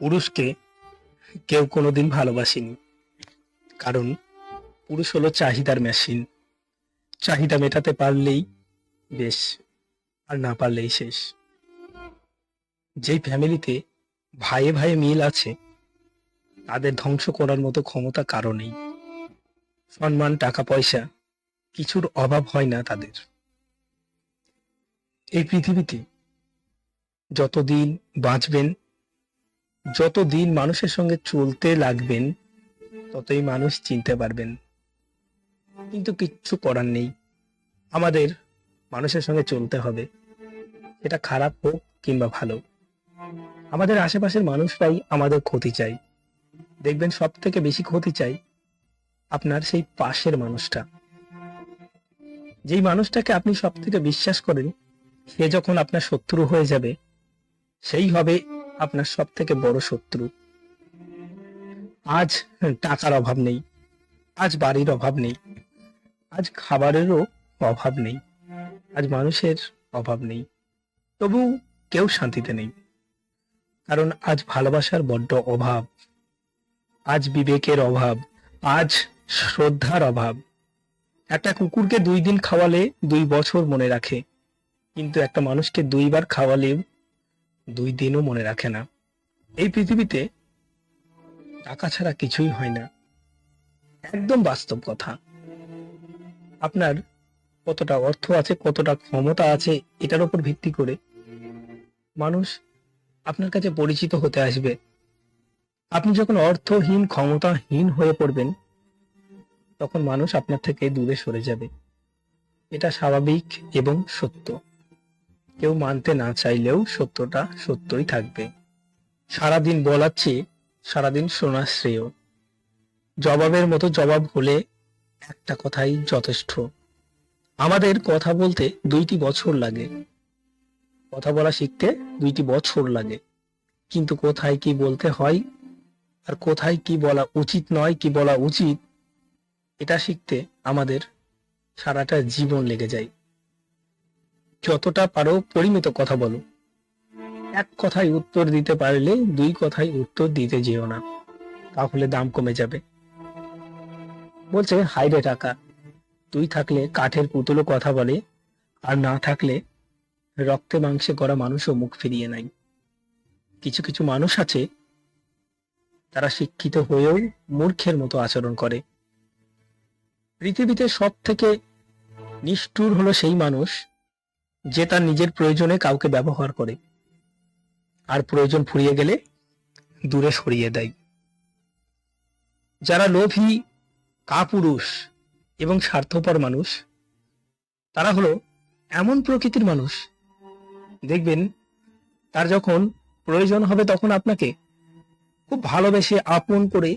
পুরুষকে কেউ কোনোদিন ভালোবাসেনি। কারণ পুরুষ হলো চাহিদার মেশিন চাহিদা মেটাতে পারলেই বেশ, আর না পারলেই শেষ। যেই ফ্যামিলিতে ভাইয়ে ভাইয়ে মিল আছে, তাদের ধ্বংস করার মতো ক্ষমতা কারও নেই। সম্মান, টাকা, পয়সা কিছুর অভাব হয় না তাদের। এই পৃথিবীতে যতদিন বাঁচবেন যতদিন মানুষের সঙ্গে চলতে লাগবেন, ততই মানুষ চিনতে পারবেন। কিন্তু কিচ্ছু করার নেই। আমাদের মানুষের সঙ্গে চলতে হবে। এটা খারাপ হোক কিংবা ভালো। আমাদের আশেপাশের মানুষরাই আমাদের ক্ষতি চাই দেখবেন সব থেকে বেশি ক্ষতি চাই আপনার সেই পাশের মানুষটা। যেই মানুষটাকে আপনি সব থেকে বিশ্বাস করেন, সে যখন আপনার শত্রু হয়ে যাবে, সেই হবে আপনার সব থেকে বড় শত্রু। আজ টাকার অভাব নেই, আজ বাড়ির অভাব নেই, আজ খাবারেরও অভাব নেই, আজ মানুষের অভাব নেই। তবু কেউ শান্তিতে নেই, কারণ আজ ভালোবাসার বড্ড অভাব, আজ বিবেকের অভাব, আজ শ্রদ্ধার অভাব। একটা কুকুরকে দুই দিন খাওয়ালে দুই বছর মনে রাখে, কিন্তু একটা মানুষকে দুইবার খাওয়ালেও দুই দিনও মনে রাখে না। এই পৃথিবীতে টাকা ছাড়া কিছুই হয় না। একদম বাস্তব কথা। আপনার কতটা অর্থ আছে, কতটা ক্ষমতা আছে, এটার উপর ভিত্তি করে মানুষ আপনার কাছে পরিচিত হতে আসবে। আপনি যখন অর্থহীন, ক্ষমতাহীন হয়ে পড়বেন, তখন মানুষ আপনার থেকে দূরে সরে যাবে। এটা স্বাভাবিক এবং সত্য। কেউ মানতে না চাইলেও সত্যটা সত্যই থাকবে। সারাদিন বলার চেয়ে সারাদিন শোনা শ্রেয়। জবাবের মতো জবাব হলে একটা কথাই যথেষ্ট। আমাদের কথা বলতে দুইটি বছর লাগে। কথা বলা শিখতে দুইটি বছর লাগে। কিন্তু কোথায় কি বলতে হয় আর কোথায় কি বলা উচিত নয়, কি বলা উচিত, এটা শিখতে আমাদের সারাটা জীবন লেগে যায়। যতটা পারো পরিমিত কথা বলো। এক কথায় উত্তর দিতে পারলে দুই কথায় উত্তর দিতে যেও না, তাহলে দাম কমে যাবে। বলছে হাইরে টাকা, তুই থাকলে কাঠের পুতুলও কথা বলে, আর না থাকলে রক্তে মাংসে করা মানুষও মুখ ফিরিয়ে নাই কিছু কিছু মানুষ আছে, তারা শিক্ষিত হয়েও মূর্খের মতো আচরণ করে। পৃথিবীতে সব থেকে নিষ্ঠুর হলো সেই মানুষ যে তার নিজের প্রয়োজনে কাউকে ব্যবহার করে। আর প্রয়োজন ফুরিয়ে গেলে দূরে সরিয়ে দেয়। যারা লোভী, কাপুরুষ এবং স্বার্থপর মানুষ, তারা হলো এমন প্রকৃতির মানুষ। দেখবেন, তার যখন প্রয়োজন হবে তখন আপনাকে খুব ভালোবেসে আপন করে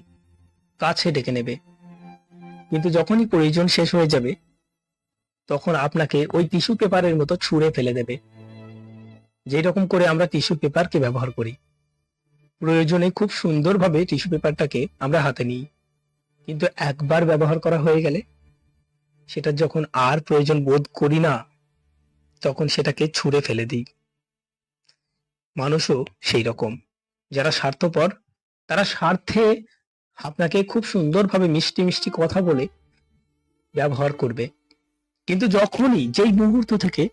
কাছে ডেকে নেবে। কিন্তু যখনই প্রয়োজন শেষ হয়ে যাবে তখন আপনাকে ওই টিস্যু পেপারের মতো ছুঁড়ে ফেলে দেবে। যেই রকম করে আমরা টিস্যু পেপারকে ব্যবহার করি। প্রয়োজনে খুব সুন্দরভাবে টিস্যু পেপারটাকে আমরা হাতে নিই। কিন্তু একবার ব্যবহার করা হয়ে গেলে সেটা যখন আর প্রয়োজন বোধ করি না, তখন সেটাকে ছুঁড়ে ফেলে দিই। মানুষও সেই রকম। যারা স্বার্থপর, তারা স্বার্থে আপনাকে খুব সুন্দরভাবে মিষ্টি মিষ্টি কথা বলে ব্যবহার করবে। কিন্তু যখনই যেই মুহূর্ত থেকে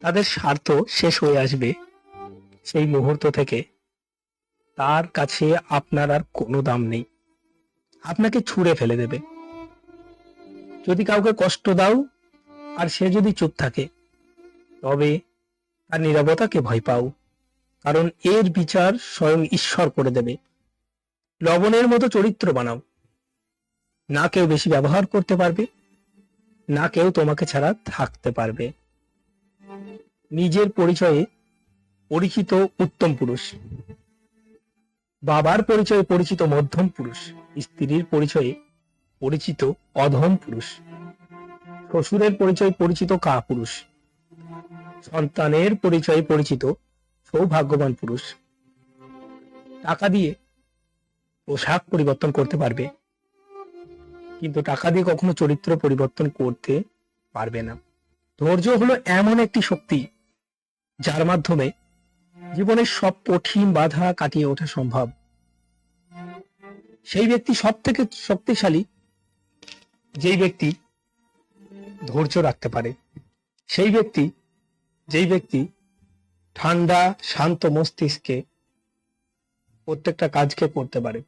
তাদের স্বার্থ শেষ হয়ে আসবে, সেই মুহূর্ত থেকে তার কাছে আপনার আর কোনো দাম নেই। আপনাকে ছুঁড়ে ফেলে দেবে। যদি কাউকে কষ্ট দাও আর সে যদি চুপ থাকে, তবে তার নিরবতাকে ভয় পাও, কারণ এর বিচার স্বয়ং ঈশ্বর করে দেবে। লবণের মতো চরিত্র বানাও। না কেউ বেশি ব্যবহার করতে পারবে না কেউ তোমাকে ছাড়া থাকতে পারবে। নিজের পরিচয়ে পরিচিত উত্তম পুরুষ। বাবার পরিচয়ে পরিচিত মধ্যম পুরুষ। স্ত্রীর পরিচয়ে পরিচিত অধম পুরুষ। শ্বশুরের পরিচয় পরিচিত কা পুরুষ সন্তানের পরিচয়ে পরিচিত সৌভাগ্যবান পুরুষ। টাকা দিয়ে পোশাক পরিবর্তন করতে পারবে। কিন্তু টাকা দিয়ে কখনো চরিত্র পরিবর্তন করতে পারবে না। ধৈর্য হলো এমন একটি শক্তি, যার মাধ্যমে জীবনের সব কঠিন বাধা কাটিয়ে ওঠা সম্ভব। সেই ব্যক্তি সব থেকে শক্তিশালী, যেই ব্যক্তি ধৈর্য রাখতে পারে। সেই ব্যক্তি, যেই ব্যক্তি ঠান্ডা, শান্ত মস্তিষ্কে প্রত্যেকটা কাজকে করতে পারে।